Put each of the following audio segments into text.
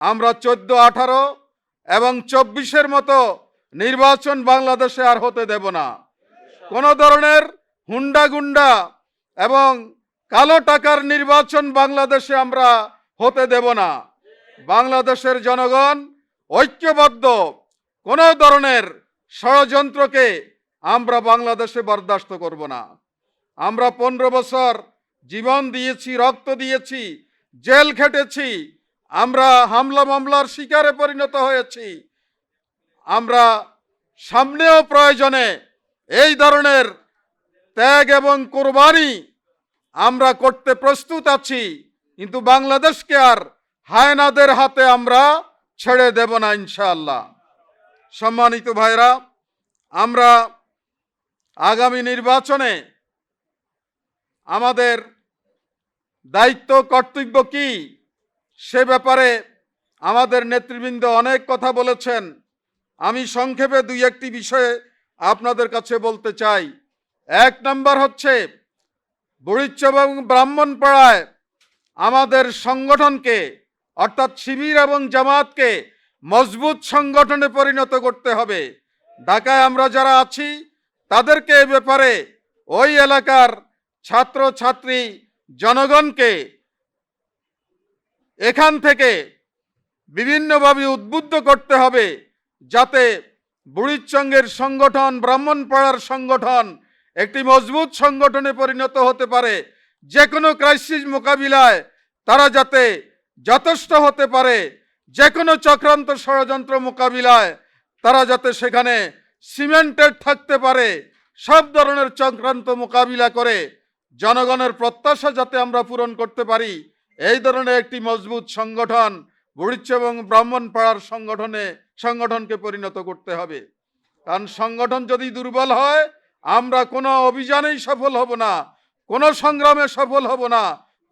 আমরা চোদ্দ আঠারো এবং চব্বিশের মতো নির্বাচন বাংলাদেশে আর হতে দেব না। কোনো ধরনের হুন্ডা গুন্ডা এবং কালো টাকার নির্বাচন বাংলাদেশে আমরা হতে দেব না। বাংলাদেশের জনগণ ঐক্যবদ্ধ, কোনো ধরনের ষড়যন্ত্রকে আমরা বাংলাদেশে বরদাস্ত করব না। আমরা পনেরো বছর জীবন দিয়েছি, রক্ত দিয়েছি, জেল খেটেছি আমরা হামলা মামলার শিকারে পরিণত হয়েছি। আমরা সামনেও প্রয়োজনে এই ধরনের ত্যাগ এবং কোরবানি আমরা করতে প্রস্তুত আছি, কিন্তু বাংলাদেশকে আর হায়নাদের হাতে আমরা ছেড়ে দেব না ইনশাআল্লাহ। সম্মানিত ভাইরা আমরা আগামী নির্বাচনে আমাদের দায়িত্ব, কর্তব্য কি? সে ব্যাপারে আমাদের নেতৃবৃন্দ অনেক কথা বলেছেন। আমি সংক্ষেপে দুই একটি বিষয়ে আপনাদের কাছে বলতে চাই। এক নম্বর হচ্ছে বড়িচ্চ এবং ব্রাহ্মণপাড়ায় আমাদের সংগঠনকে, অর্থাৎ শিবির এবং জামাতকে মজবুত সংগঠনে পরিণত করতে হবে। ঢাকায় আমরা যারা আছি, তাদেরকে এ ব্যাপারে ওই এলাকার ছাত্র ছাত্রী জনগণকে এখান থেকে বিভিন্নভাবে উদ্বুদ্ধ করতে হবে যাতে বুড়িচঙ্গের সংগঠন, ব্রাহ্মণপাড়ার সংগঠন একটি মজবুত সংগঠনে পরিণত হতে পারে। যে কোনো ক্রাইসিস মোকাবিলায় তারা যাতে যথেষ্ট হতে পারে। যে কোনো চক্রান্ত ষড়যন্ত্র মোকাবিলায় তারা যাতে সেখানে সিমেন্টেড থাকতে পারে। সব ধরনের চক্রান্ত মোকাবিলা করে জনগণের প্রত্যাশা যাতে আমরা পূরণ করতে পারি। এই ধরনের একটি মজবুত সংগঠন বুড়িচ্ছ এবং ব্রাহ্মণপাড়ার সংগঠনে, সংগঠনকে পরিণত করতে হবে। কারণ সংগঠন যদি দুর্বল হয়, আমরা কোনো অভিযানেই সফল হব না, কোনো সংগ্রামে সফল হব না,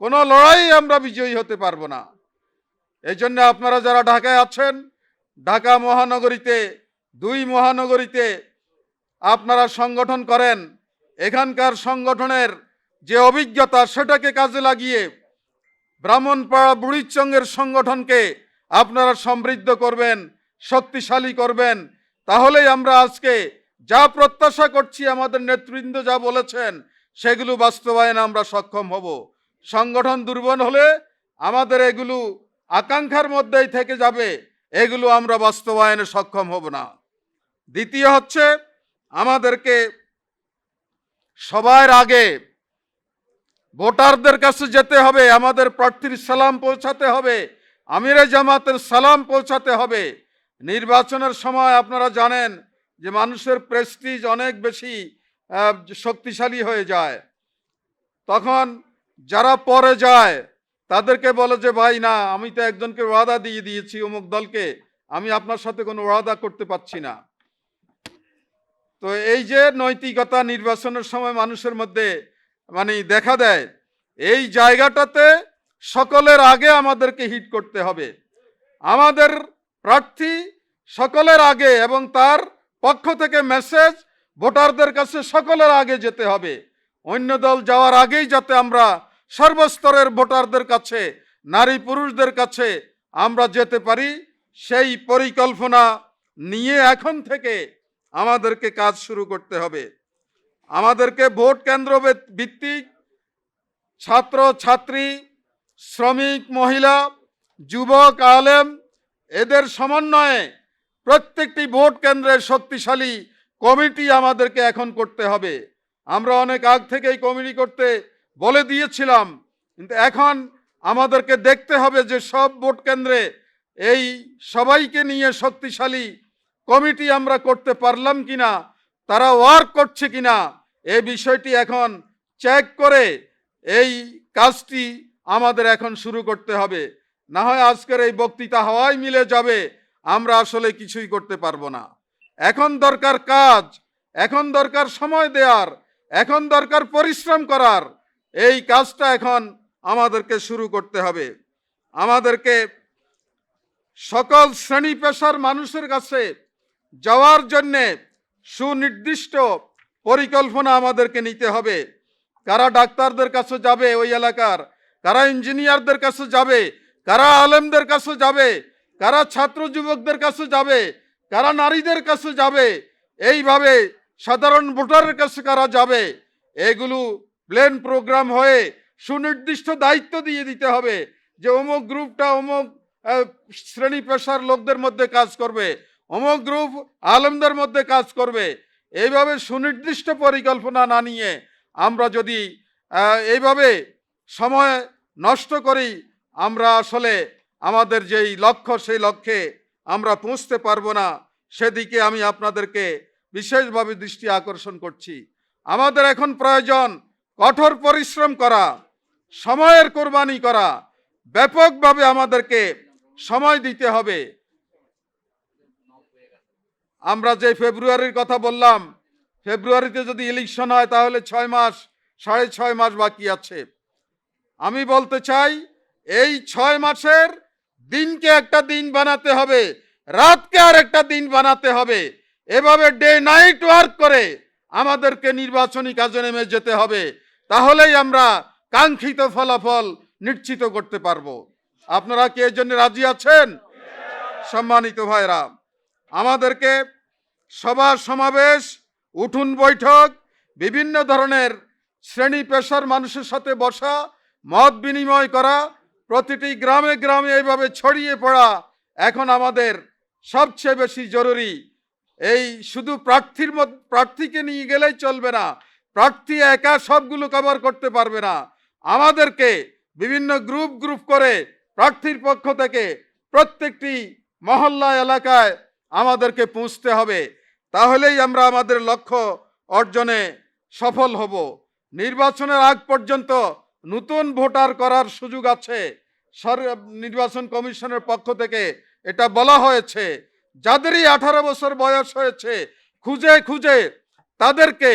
কোনো লড়াই আমরা বিজয়ী হতে পারব না। এই জন্য আপনারা যারা ঢাকায় আছেন, ঢাকা মহানগরীতে, দুই মহানগরীতে আপনারা সংগঠন করেন, এখানকার সংগঠনের যে অভিজ্ঞতা সেটাকে কাজে লাগিয়ে ব্রাহ্মণপাড়া বুড়িচঙ্গের সংগঠনকে আপনারা সমৃদ্ধ করবেন, শক্তিশালী করবেন। তাহলেই আমরা আজকে যা প্রত্যাশা করছি, আমাদের নেতৃবৃন্দ যা বলেছেন, সেগুলো বাস্তবায়নে আমরা সক্ষম হব। সংগঠন দুর্বল হলে আমাদের এগুলো আকাঙ্ক্ষার মধ্যেই থেকে যাবে, এগুলো আমরা বাস্তবায়নে সক্ষম হব না। দ্বিতীয় হচ্ছে, আমাদেরকে সবার আগে ভোটারদের কাছে যেতে হবে, আমাদের প্রার্থীর সালাম পৌঁছাতে হবে, আমিরে জামাতের সালাম পৌঁছাতে হবে। নির্বাচনের সময় আপনারা জানেন যে মানুষের প্রেস্টিজ অনেক বেশি শক্তিশালী হয়ে যায়। তখন যারা পরে যায়, তাদেরকে বলে যে, ভাই না, আমি তো একজনকে ওয়াদা দিয়ে দিয়েছি অমুক দলকে, আমি আপনার সাথে কোনো ওয়াদা করতে পারছি না। তো এই যে নৈতিকতা নির্বাচনের সময় মানুষের মধ্যে মানে দেখা দেয়, এই জায়গাটাতে সকলের আগে আমাদেরকে হিট করতে হবে। আমাদের প্রার্থী সকলের আগে এবং তার পক্ষ থেকে মেসেজ ভোটারদের কাছে সকলের আগে যেতে হবে। অন্য দল যাওয়ার আগেই যাতে আমরা সর্বস্তরের ভোটারদের কাছে, নারী পুরুষদের কাছে আমরা যেতে পারি, সেই পরিকল্পনা নিয়ে এখন থেকে আমাদেরকে কাজ শুরু করতে হবে। আমাদেরকে ভোট কেন্দ্র ভিত্তিক ছাত্র, ছাত্রী, শ্রমিক, মহিলা, যুবক, আলেম, এদের সমন্বয়ে প্রত্যেকটি ভোট কেন্দ্রের শক্তিশালী কমিটি আমাদেরকে এখন করতে হবে। আমরা অনেক আগ থেকেই কমিটি করতে বলে দিয়েছিলাম, কিন্তু এখন আমাদেরকে দেখতে হবে যে সব ভোট কেন্দ্রে এই সবাইকে নিয়ে শক্তিশালী কমিটি আমরা করতে পারলাম কিনা। তারা ওয়ার্ক করছে কিনা এই বিষয়টি এখন চেক করে এই কাজটি আমাদের এখন শুরু করতে হবে। না হয় আজকের এই বক্তৃতা হওয়াই মিলে যাবে, আমরা আসলে কিছুই করতে পারব না। এখন দরকার কাজ, এখন দরকার সময় দেওয়ার এখন দরকার পরিশ্রম করার, এই কাজটা এখন আমাদেরকে শুরু করতে হবে। আমাদেরকে সকল শ্রেণি পেশার মানুষের কাছে যাওয়ার জন্যে সুনির্দিষ্ট পরিকল্পনা আমাদেরকে নিতে হবে। কারা ডাক্তারদের কাছে যাবে ওই এলাকার? কারা ইঞ্জিনিয়ারদের কাছে যাবে? কারা আলেমদের কাছে যাবে? কারা ছাত্র যুবকদের কাছে যাবে? কারা নারীদের কাছে যাবে? এইভাবে সাধারণ ভোটারের কাছে কারা যাবে? এগুলো প্লেন প্রোগ্রাম হয়ে সুনির্দিষ্ট দায়িত্ব দিয়ে দিতে হবে যে অমুক গ্রুপটা অমুক শ্রেণি পেশার লোকদের মধ্যে কাজ করবে। অমুক গ্রুপ আলমদের মধ্যে কাজ করবে। এইভাবে সুনির্দিষ্ট পরিকল্পনা না নিয়ে আমরা যদি এইভাবে সময় নষ্ট করি, আমরা আসলে আমাদের যেই লক্ষ্য, সেই লক্ষ্যে আমরা পৌঁছতে পারব না, সেদিকে আমি আপনাদেরকে বিশেষভাবে দৃষ্টি আকর্ষণ করছি। আমাদের এখন প্রয়োজন কঠোর পরিশ্রম করা, সময়ের কোরবানি করা, ব্যাপকভাবে আমাদেরকে সময় দিতে হবে। আমরা যে ফেব্রুয়ারির কথা বললাম, ফেব্রুয়ারিতে যদি ইলেকশন হয় তাহলে ছয় মাস, সাড়ে ছয় মাস বাকি আছে। আমি বলতে চাই, এই ছয় মাসের দিনকে একটা দিন বানাতে হবে, রাতকে আর একটা দিন বানাতে হবে। এভাবে ডে নাইট ওয়ার্ক করে আমাদেরকে নির্বাচনী কাজে নেমে যেতে হবে। তাহলেই আমরা কাঙ্ক্ষিত ফলাফল নিশ্চিত করতে পারব। আপনারা কি এর জন্য রাজি আছেন? সম্মানিত ভাইরা আমাদেরকে সভা সমাবেশ, উঠুন বৈঠক, বিভিন্ন ধরনের শ্রেণি পেশার মানুষের সাথে বসা, মত বিনিময় করা, প্রতিটি গ্রামে গ্রামে এইভাবে ছড়িয়ে পড়া এখন আমাদের সবচেয়ে বেশি জরুরি। এই শুধু প্রার্থীর মত, প্রার্থীকে নিয়ে গেলেই চলবে না, প্রার্থী একা সবগুলো কভার করতে পারবে না। আমাদেরকে বিভিন্ন গ্রুপ গ্রুপ করে প্রার্থীর পক্ষ থেকে প্রত্যেকটি মহল্লা এলাকায় আমাদেরকে পৌঁছতে হবে। তাহলেই আমরা আমাদের লক্ষ্য অর্জনে সফল হব। নির্বাচনের আগ পর্যন্ত নতুন ভোটার করার সুযোগ আছে। নির্বাচন কমিশনের পক্ষ থেকে এটা বলা হয়েছে। যাদেরই আঠারো বছর বয়স হয়েছে, খুঁজে খুঁজে তাদেরকে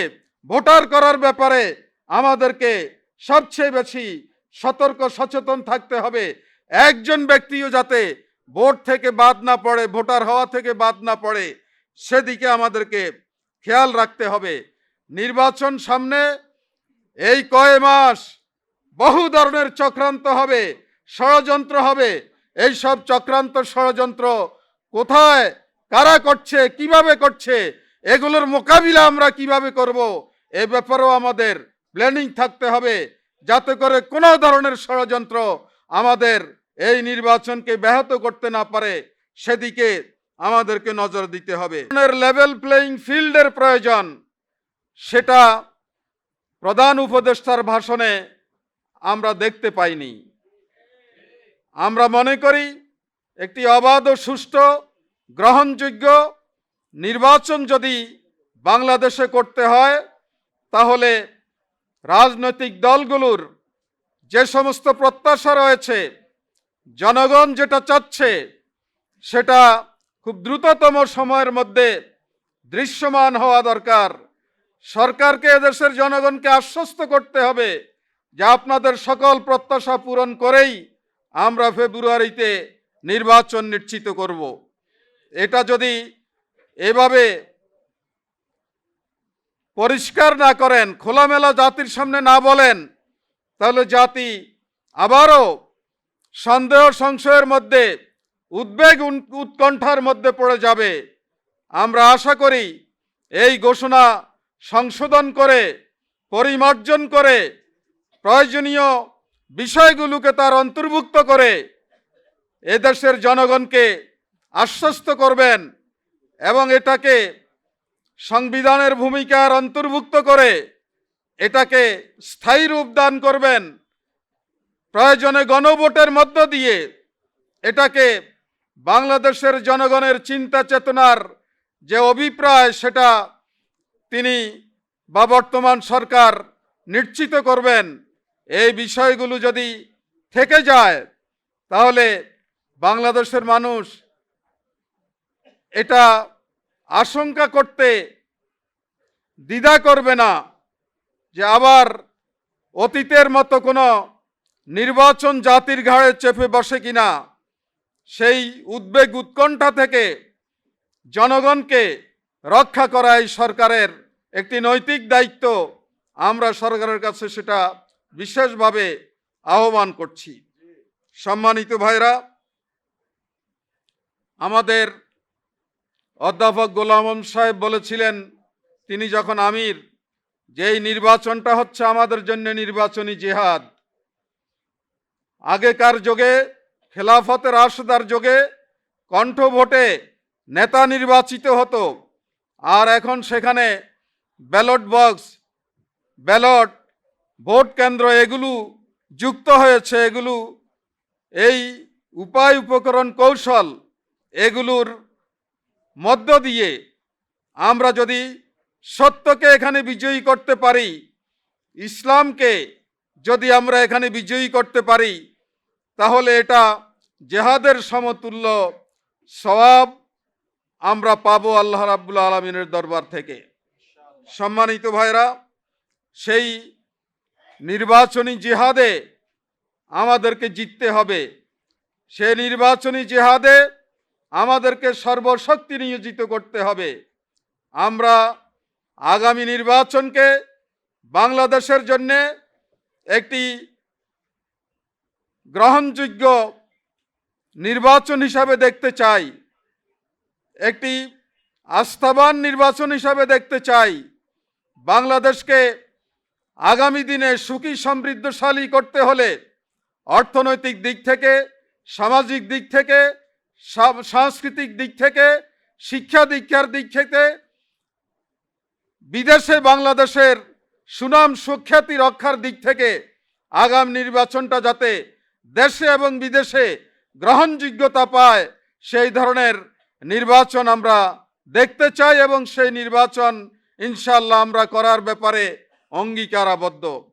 ভোটার করার ব্যাপারে আমাদেরকে সবচেয়ে বেশি সতর্ক, সচেতন থাকতে হবে। একজন ব্যক্তিও যাতে ভোট থেকে বাদ না পড়ে, ভোটার হওয়া থেকে বাদ না পড়ে, সেদিকে আমাদেরকে খেয়াল রাখতে হবে। নির্বাচন সামনে এই কয় মাস বহু ধরনের চক্রান্ত হবে, ষড়যন্ত্র হবে। এই সব চক্রান্ত ষড়যন্ত্র কোথায়, কারা করছে, কীভাবে করছে, এগুলোর মোকাবিলা আমরা কীভাবে করব, এ ব্যাপারেও আমাদের প্ল্যানিং থাকতে হবে। যাতে করে কোনো ধরনের ষড়যন্ত্র আমাদের এই নির্বাচনকে ব্যাহত করতে না পারে, সেদিকে আমাদেরকে নজর দিতে হবে। লেভেল প্লেইং ফিল্ডের প্রয়োজন, সেটা প্রধান উপদেষ্টার ভাষণে আমরা দেখতে পাইনি। আমরা মনে করি একটি অবাধ ও সুষ্ঠু, গ্রহণযোগ্য নির্বাচন যদি বাংলাদেশে করতে হয়, তাহলে রাজনৈতিক দলগুলোর যে সমস্ত প্রত্যাশা রয়েছে জনগণ যেটা চাচ্ছে, সেটা খুব দ্রুততম সময়ের মধ্যে দৃশ্যমান হওয়া দরকার। সরকারকে এদেশের জনগণকে আশ্বস্ত করতে হবে যে আপনাদের সকল প্রত্যাশা পূরণ করেই আমরা ফেব্রুয়ারিতে নির্বাচন নিশ্চিত করব। এটা যদি এভাবে পরিষ্কার না করেন, খোলামেলা জাতির সামনে না বলেন, তাহলে জাতি আবারও সন্দেহ সংশয়ের মধ্যে, উদ্বেগ উৎকণ্ঠার মধ্যে পড়ে যাবে। আমরা আশা করি এই ঘোষণা সংশোধন করে, পরিমার্জন করে, প্রয়োজনীয় বিষয়গুলোকে তার অন্তর্ভুক্ত করে এদেশের জনগণকে আশ্বস্ত করবেন এবং এটাকে সংবিধানের ভূমিকার অন্তর্ভুক্ত করে এটাকে স্থায়ী রূপ দান করবেন। প্রয়োজনে গণভোটের মধ্য দিয়ে এটাকে বাংলাদেশের জনগণের চিন্তা চেতনার যে অভিপ্রায়, সেটা তিনি বা বর্তমান সরকার নিশ্চিত করবেন, এই বিষয়গুলো যদি থেকে যায়, তাহলে বাংলাদেশের মানুষ এটা আশঙ্কা করতে দ্বিধা করবে না যে আবার অতীতের মতো কোনো নির্বাচন জাতির ঘাড়ে চেপে বসে কিনা, সেই উদ্বেগ উৎকণ্ঠা থেকে জনগণকে রক্ষা করা এই সরকারের একটি নৈতিক দায়িত্ব, আমরা সরকারের কাছে সেটা বিশেষভাবে আহ্বান করছি। সম্মানিত ভাইরা, আমাদের অধ্যাপক গোলাম সাহেব বলেছিলেন, তিনি যখন আমির যে এই নির্বাচনটা হচ্ছে আমাদের জন্য নির্বাচনী জেহাদ আগেকার যুগে খেলাফতের রাশদার যুগে কণ্ঠ ভোটে নেতা নির্বাচিত হতো। আর এখন সেখানে ব্যালট বক্স, ব্যালট, ভোট কেন্দ্র এগুলো যুক্ত হয়েছে, এগুলো এই উপায় উপকরণ কৌশল এগুলোর মধ্য দিয়ে আমরা যদি সত্যকে এখানে বিজয়ী করতে পারি, ইসলামকে যদি আমরা এখানে বিজয়ী করতে পারি তাহলে এটা জেহাদের সমতুল্য সওয়াব আমরা পাবো আল্লাহ রাব্বুল আলমিনের দরবার থেকে। সম্মানিত ভাইরা সেই নির্বাচনী জেহাদে আমাদেরকে জিততে হবে। সে নির্বাচনী জেহাদে আমাদেরকে সর্বশক্তি নিয়োজিত করতে হবে। আমরা আগামী নির্বাচনকে বাংলাদেশের জন্যে একটি গ্রহণযোগ্য নির্বাচন হিসাবে দেখতে চাই। একটি আস্থাবান নির্বাচন হিসাবে দেখতে চাই। বাংলাদেশকে আগামী দিনে সুখী, সমৃদ্ধশালী করতে হলে অর্থনৈতিক দিক থেকে, সামাজিক দিক থেকে সাংস্কৃতিক দিক থেকে, শিক্ষা দীক্ষার দিক থেকে বিদেশে বাংলাদেশের সুনাম, সুখ্যাতি রক্ষার দিক থেকে আগাম নির্বাচনটা যাতে দেশে এবং বিদেশে গ্রহণযোগ্যতা পায়, সেই ধরনের নির্বাচন আমরা দেখতে চাই এবং সেই নির্বাচন ইনশাল্লাহ আমরা করার ব্যাপারে অঙ্গীকারাবদ্ধ।